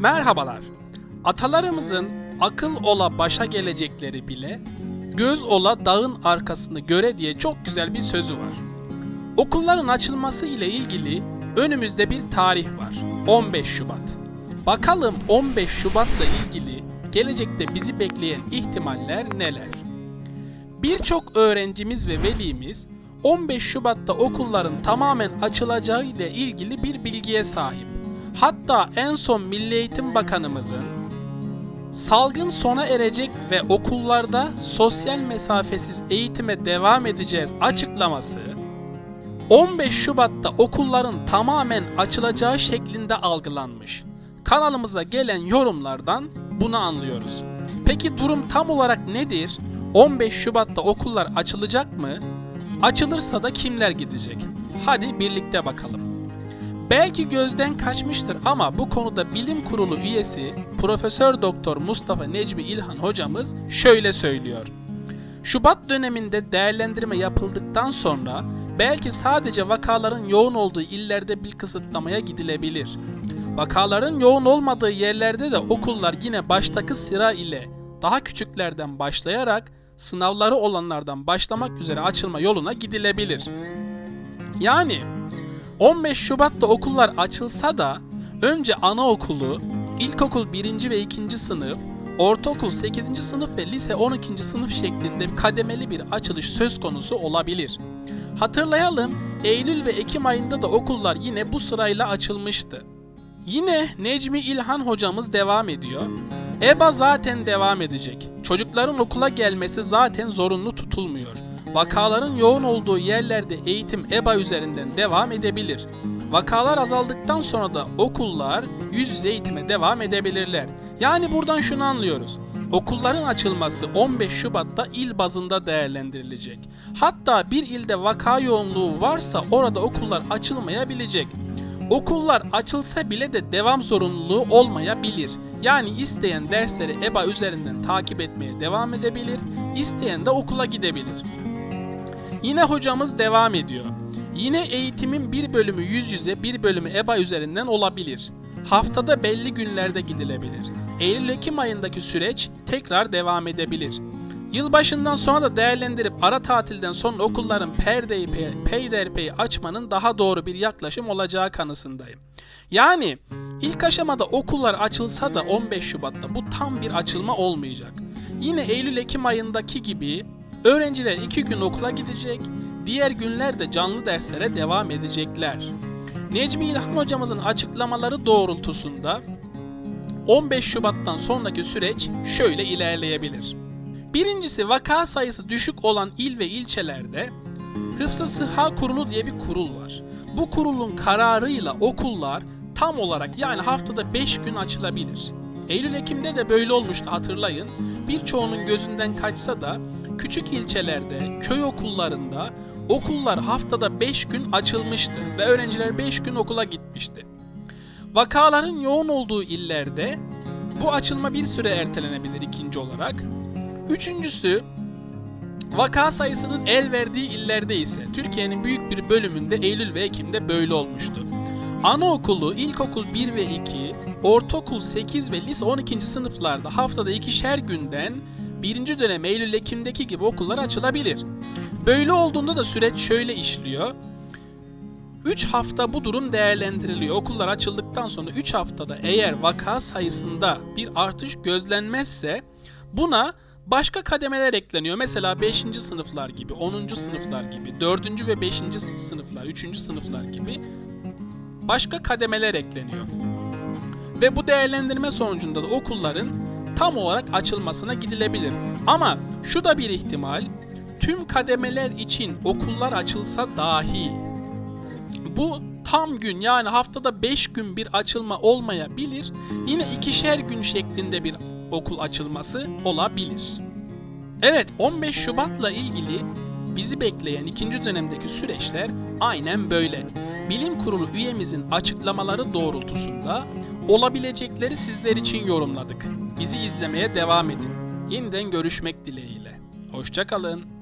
Merhabalar. Atalarımızın akıl ola başa gelecekleri bile göz ola dağın arkasını göre diye çok güzel bir sözü var. Okulların açılması ile ilgili önümüzde bir tarih var. 15 Şubat. Bakalım 15 Şubat'la ilgili gelecekte bizi bekleyen ihtimaller neler? Birçok öğrencimiz ve velimiz 15 Şubat'ta okulların tamamen açılacağı ile ilgili bir bilgiye sahip. Hatta en son Milli Eğitim Bakanımızın salgın sona erecek ve okullarda sosyal mesafesiz eğitime devam edeceğiz açıklaması 15 Şubat'ta okulların tamamen açılacağı şeklinde algılanmış. Kanalımıza gelen yorumlardan bunu anlıyoruz. Peki durum tam olarak nedir? 15 Şubat'ta okullar açılacak mı? Açılırsa da kimler gidecek? Hadi birlikte bakalım. Belki gözden kaçmıştır ama bu konuda bilim kurulu üyesi Profesör Doktor Mustafa Necmi İlhan hocamız şöyle söylüyor. Şubat döneminde değerlendirme yapıldıktan sonra belki sadece vakaların yoğun olduğu illerde bir kısıtlamaya gidilebilir. Vakaların yoğun olmadığı yerlerde de okullar yine baştaki sıra ile daha küçüklerden başlayarak sınavları olanlardan başlamak üzere açılma yoluna gidilebilir. Yani 15 Şubat'ta okullar açılsa da önce anaokulu, ilkokul 1. ve 2. sınıf, ortaokul 8. sınıf ve lise 12. sınıf şeklinde kademeli bir açılış söz konusu olabilir. Hatırlayalım, Eylül ve Ekim ayında da okullar yine bu sırayla açılmıştı. Yine Necmi İlhan hocamız devam ediyor. EBA zaten devam edecek. Çocukların okula gelmesi zaten zorunlu tutulmuyor. Vakaların yoğun olduğu yerlerde eğitim EBA üzerinden devam edebilir. Vakalar azaldıktan sonra da okullar yüz yüze eğitime devam edebilirler. Yani buradan şunu anlıyoruz. Okulların açılması 15 Şubat'ta il bazında değerlendirilecek. Hatta bir ilde vaka yoğunluğu varsa orada okullar açılmayabilecek. Okullar açılsa bile de devam zorunluluğu olmayabilir. Yani isteyen dersleri EBA üzerinden takip etmeye devam edebilir, isteyen de okula gidebilir. Yine hocamız devam ediyor. Yine eğitimin bir bölümü yüz yüze, bir bölümü EBA üzerinden olabilir. Haftada belli günlerde gidilebilir. Eylül-Ekim ayındaki süreç tekrar devam edebilir. Yılbaşından sonra da değerlendirip ara tatilden sonra okulların perdeyi peyderpeyi açmanın daha doğru bir yaklaşım olacağı kanısındayım. Yani ilk aşamada okullar açılsa da 15 Şubat'ta bu tam bir açılma olmayacak. Yine Eylül-Ekim ayındaki gibi öğrenciler 2 gün okula gidecek, diğer günlerde canlı derslere devam edecekler. Necmi İlhan hocamızın açıklamaları doğrultusunda 15 Şubat'tan sonraki süreç şöyle ilerleyebilir. Birincisi vaka sayısı düşük olan il ve ilçelerde Hıfzı Sıha Kurulu diye bir kurul var. Bu kurulun kararıyla okullar tam olarak yani haftada 5 gün açılabilir. Eylül-Ekim'de de böyle olmuştu hatırlayın. Birçoğunun gözünden kaçsa da küçük ilçelerde, köy okullarında okullar haftada 5 gün açılmıştı ve öğrenciler 5 gün okula gitmişti. Vakaların yoğun olduğu illerde bu açılma bir süre ertelenebilir ikinci olarak. Üçüncüsü vaka sayısının el verdiği illerde ise Türkiye'nin büyük bir bölümünde Eylül ve Ekim'de böyle olmuştu. Anaokulu, ilkokul 1 ve 2, ortaokul 8 ve lise 12. sınıflarda haftada ikişer günden birinci dönem Eylül-Ekim'deki gibi okullar açılabilir. Böyle olduğunda da süreç şöyle işliyor. 3 hafta bu durum değerlendiriliyor. Okullar açıldıktan sonra 3 haftada eğer vaka sayısında bir artış gözlenmezse buna başka kademeler ekleniyor. Mesela 5. sınıflar gibi, 10. sınıflar gibi, 4. ve 5. sınıflar, 3. sınıflar gibi başka kademeler ekleniyor. Ve bu değerlendirme sonucunda da okulların tam olarak açılmasına gidilebilir. Ama şu da bir ihtimal, tüm kademeler için okullar açılsa dahi bu tam gün yani haftada 5 gün bir açılma olmayabilir. Yine ikişer gün şeklinde bir okul açılması olabilir. Evet 15 Şubat'la ilgili bizi bekleyen ikinci dönemdeki süreçler aynen böyle. Bilim Kurulu üyemizin açıklamaları doğrultusunda olabilecekleri sizler için yorumladık. Bizi izlemeye devam edin. Yeniden görüşmek dileğiyle. Hoşçakalın.